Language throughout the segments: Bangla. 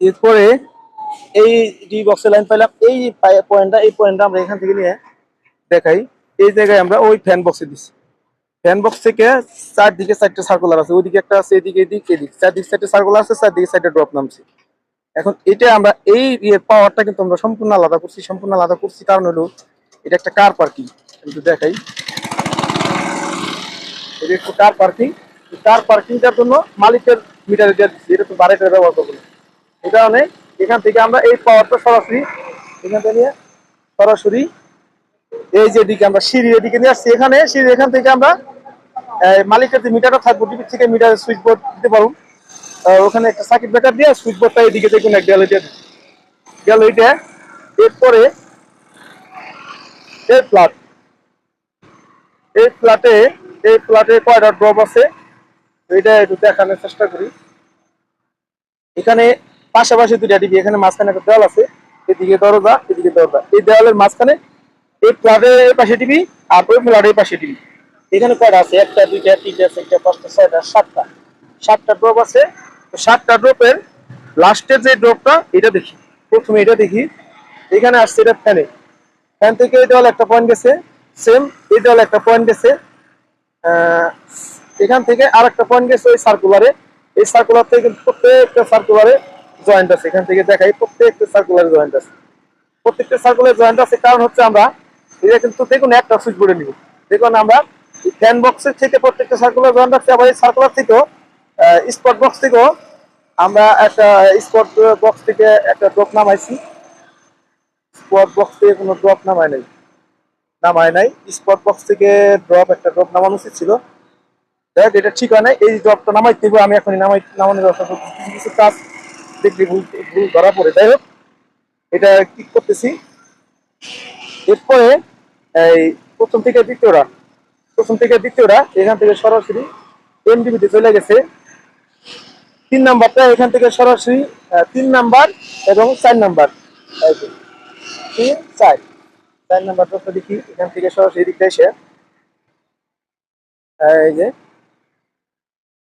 এরপরে এই ডি বক্সের লাইন পাইলাম। এই পয়েন্টটা এই পয়েন্টটা আমরা এখান থেকে নিয়ে দেখাই। এই জায়গায় আমরা ওই ফ্যান বক্সে দিচ্ছি ফ্যান বক্স থেকে চারদিকে চারটে সার্কুলার আছে। ওইদিকে একটা আছে, এদিকে এদিকে, এদিক। চারদিকে চারটে সার্কুলার আছে, চারদিকে চারটে ড্রপ নামছে। এখন এটা আমরা এই পাওয়ারটা কিন্তু আমরা সম্পূর্ণ আলাদা করছি, সম্পূর্ণ আলাদা করছি। কারণ হলো এটা একটা কার পার্কিং কিন্তু দেখাই। এটা একটু কার পার্কিং কার পার্কিংটার জন্য মালিকের মিটার এটা তো বাড়িটার ব্যবহার করব না। এই কারণে এখান থেকে আমরা এই পাওয়ারটা সরাসরি এখান থেকে সরাসরি এই যে দিকে আমরা সিঁড়ি এদিকে নিয়ে আসছি। এখানে সিঁড়ি এখান থেকে আমরা মালিকের যে মিটারটা থাকব টিভি থেকে মিটারের সুইচ বোর্ড দিতে আহ, ওখানে একটা সার্কিট ব্রেকার দিয়ে সুইচ বোর্ডটা এদিকে দেখুন এক। গেল এইটা এরপরে এই ফ্ল্যাট এই ফ্ল্যাটে এই ফ্ল্যাটে কয়টা ড্রপ আছে? এটা একটু দেখানোর চেষ্টা করি। এখানে পাশাপাশি দুইটা টিভি এখানে মাঝখানে একটা দেওয়াল আছে, এদিকে দরজা এদিকে দরজা। এই দেওয়ালের মাঝখানে এই ফ্ল্যাটের পাশে টিভি আর ওই ফ্ল্যাটের পাশে টিভি এখানে কয়টা আছে? একটা, দুইটা, তিনটা চারটা পাঁচটা, ছয়টা, সাতটা। সাতটা ড্রপ আছে। তো সাতটা ড্রপের লাস্টের যে ড্রপটা, এটা দেখি। প্রথমে এটা দেখি। এখানে আসছে এটা ফ্যানে। ফ্যান থেকে এই দেওয়াল একটা পয়েন্ট গেছে। সেম, এই দেওয়াল একটা পয়েন্ট গেছে। এখান থেকে আর একটা পয়েন্ট গেছে ওই সার্কুলারে এই সার্কুলার থেকে প্রত্যেকটা সার্কুলারে জয়েন্ট আছে। এখান থেকে দেখাই, প্রত্যেকটা সার্কুলারে জয়েন্ট আছে। প্রত্যেকটা সার্কুলার জয়েন্ট আছে, কারণ হচ্ছে আমরা, এটা কিন্তু দেখুন, একটা সুইচ বোর্ডে নিব। দেখুন, আমরা ফ্যান বক্সের থেকে প্রত্যেকটা সার্কুলার জয়েন্ট আছে, আবার এই সার্কুলার থেকেও স্পট বক্স থেকেও আমরা একটা স্পট বক্স থেকে একটা ড্রপ নামাইছি। স্পট বক্স থেকে কোনো ড্রপ নামায় নাই। নামায় নাই। স্পট বক্স থেকে ড্রপ একটা ড্রপ নামানো উচিত ছিল। এটা ঠিক হয় না এই ড্রপটা নামাই হবে আমি এখনই নামাই নামানোর ব্যবস্থা করতেছি। কিছু কিছু কাজ দেখবি ভুল ভুল ধরা পড়ে। যাই হোক, এটা কি করতেছি? এরপরে এই প্রথম থেকে দ্বিতীয়টা প্রথম থেকে দ্বিতীয়টা এখান থেকে সরাসরি এমডিবিতে চলে গেছে। তিন নাম্বারটা এখান থেকে সরাসরি তিন নাম্বার এবং চার নাম্বার। তিন, চার। চার নাম্বার ড্রপটা দেখি, এখান থেকে সরাসরি এদিকটা এসে। এই যে,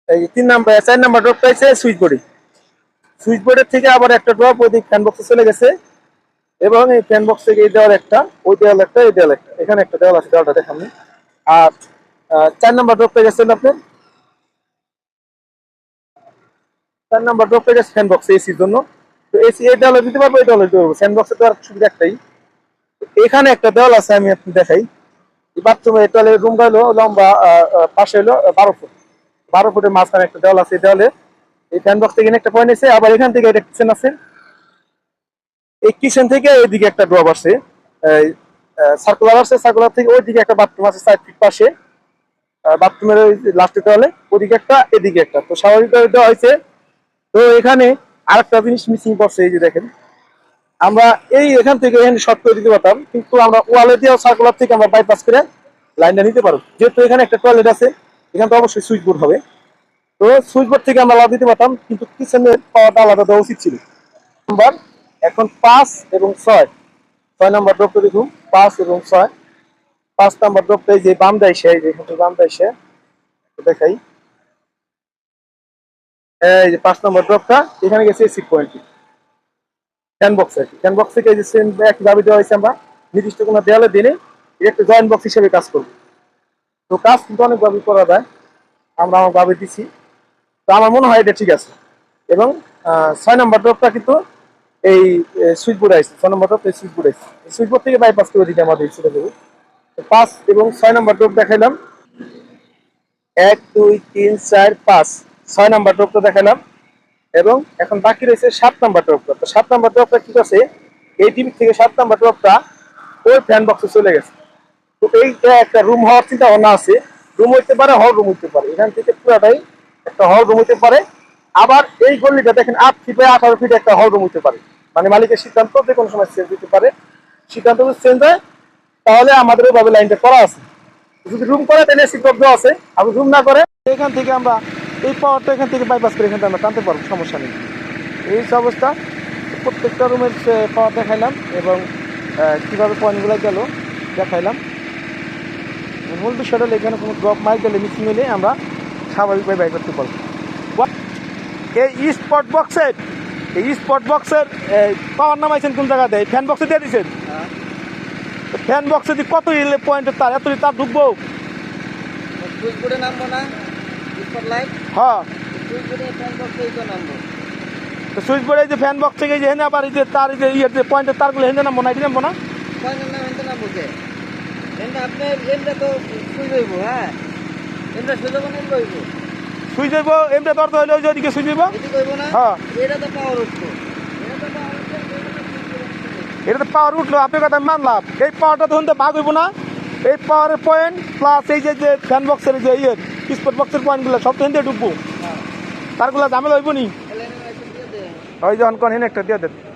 এই তিন নাম্বার, চার নাম্বার ড্রপটা এসে সুইচ বোর্ডে সুইচ বোর্ডের থেকে আবার একটা ড্রপ ওই দিক ফ্যান বক্সে চলে গেছে। এবং এই ফ্যান বক্স থেকে এই দেওয়াল একটা, ওই দেওয়াল একটা, এই দেওয়াল একটা। এখানে একটা দেওয়াল আছে, দেওয়ালটা দেখানি আর চার নাম্বার ড্রপটা গেছেন আপনার চার নাম্বার ড্রপটা গেছে ফ্যান বক্স এসির জন্য। তো এসি এই দেওয়ালে দিতে পারব, এই দেওয়ালে দিতে পারব। ফ্যান বক্সে দেওয়ার সুবিধা একটাই। এখানে একটা দেওয়াল আছে, আমি আপনি দেখাই। বাথরুমে টয়লেট রুমটা হলো লম্বা পাশে হলো বারো ফুট। বারো ফুটের মাঝখানে একটা দেওয়াল আছে, এই দেওয়ালে। এই ফ্যান বক্স থেকে একটা পয়েন্ট আছে, আবার এখান থেকে একটা কিচেন আছে। এই কিচেন থেকে এইদিকে একটা ড্রপ আছে সার্কুলার আছে সার্কুলার থেকে ওইদিকে একটা বাথরুম আছে সাইড ফিট পাশে। বাথরুমের ওই লাস্টে দেওয়ালে ওদিকে একটা, এদিকে একটা। তো স্বাভাবিকভাবে দেওয়া হয়েছে। তো এখানে আরেকটা জিনিস মিসিং করছে এই যে দেখেন। আমরা এই এখান থেকে এখানে শর্ট করে দিতে পারতাম, কিন্তু আমরা ওয়ালে দিয়ে সার্কুলার থেকে আমরা বাইপাস করে লাইনটা নিতে পারব। যেহেতু এখানে একটা টয়লেট আছে, এখানে তো অবশ্যই সুইচ বোর্ড হবে। তো সুইচ বোর্ড থেকে আমরা আলাদা দিতে পারতাম, কিন্তু কিচেনের পাওয়াটা আলাদা দেওয়া উচিত ছিল। নাম্বার, এখন পাঁচ এবং ছয়। ছয় নাম্বার ড্রপটা দেখুন, পাঁচ এবং ছয়। পাঁচ নাম্বার ড্রপটা এই যে বাম দেয় সে, এই যে বাম দেয় সে দেখাই। এই যে পাঁচ নম্বর ড্রপটা, এখানে গেছে সিট পয়েন্ট ফ্যান বক্স আর কি। বক্স থেকে যে সেম একইভাবে দেওয়া হয়েছে আমরা, নির্দিষ্ট কোনো দেওয়ালে দিনে এটা একটা জয়েন্ট বক্স হিসেবে কাজ করব। তো কাজ কিন্তু অনেকভাবে করা যায়। আমরা আমার ভাবে দিছি। তো আমার মনে হয় এটা ঠিক আছে। এবং ছয় নম্বর ড্রপটা কিন্তু এই সুইচ বোর্ড আসছে। ছয় নম্বর ড্রপ এই সুইচ বোর্ড আসছে। সুইচ বোর্ড থেকে বাইপাস করে দিতে আমাদের ছেড়ে দেবো তো পাঁচ এবং ছয় নম্বর ড্রপ দেখাইলাম। এক, দুই, তিন, চার, পাঁচ। ছয় নাম্বার ড্রপটা দেখালাম এবং এখন বাকি রয়েছে সাত নাম্বার ড্রপটা। তো সাত নাম্বার ড্রপটা কি আছে এই টিভি থেকে সাত নাম্বার ড্রপটা ওই ফ্যান বক্সে চলে গেছে। তো এইটা একটা রুম হওয়ার চিন্তা ভাবনা আছে। রুম হইতে পারে হল রুম হইতে পারে। এখান থেকে পুরাটাই একটা হল রুম হইতে পারে। আবার এই গল্লিটা দেখেন, আট ফিট আঠারো ফিট একটা হল রুম হইতে পারে। মানে মালিকের সিদ্ধান্ত যে কোনো সময় চেঞ্জ দিতে পারে। সিদ্ধান্ত যদি চেঞ্জ হয়, তাহলে আমাদের ওইভাবে লাইনটা করা আছে। যদি রুম করে, তাহলে দেওয়া আছে। আর রুম না করে, এখান থেকে আমরা এই পাওয়ারটা এখান থেকে বাইপাস করে এখান আমরা টানতে পারব, সমস্যা নেই। এই অবস্থা, প্রত্যেকটা রুমের পাওয়ার দেখাইলাম এবং কীভাবে পয়েন্টগুলো গেল দেখাইলাম। মূল বিষয়টা এখানে কোনো ড্রপ মাইক গেলে মিসিং হলে আমরা স্বাভাবিকভাবে ব্যয় করতে পারব। এই স্পট বক্সে এই স্পট বক্সের পাওয়ার নামাইছেন কোন জায়গাতে? ফ্যান বক্সে দিয়ে দিয়েছেন ফ্যান বক্সে দিয়ে কত ইলে পয়েন্টের তার এত তার ঢুকবো? হ্যাঁ। তো সুইচ বোর্ডে যে ফ্যান বক্স থেকে যে হেনে আবার এই যে তার যে ইয়ের যে পয়েন্টের তারগুলো হেনে নামবো না এটি নামবো না? কয়নের নাম এনতে নামবো কে? এনটা আপনি এনটা তো সুইচ হইব হ্যাঁ। সুইচ যাইব এমনি দরদ হইলে ওই ওইদিকে সুইচ যাইব হ্যাঁ। এটা তো পাওয়ার উঠল। আপনার কথা মানলাম। এই পাওয়ারটা তখন তো ভাগ হইব না। এই পাওয়ারের পয়েন্ট প্লাস এই যে যে ফ্যান বক্সের যে ইয়ে স্পট বক্সের পয়েন্টগুলো সব তো হেনতে ঢুকবো। তারগুলো ঝামেলা হইব নি? ওই যখন কোন একটা দিয়ে হিসাবে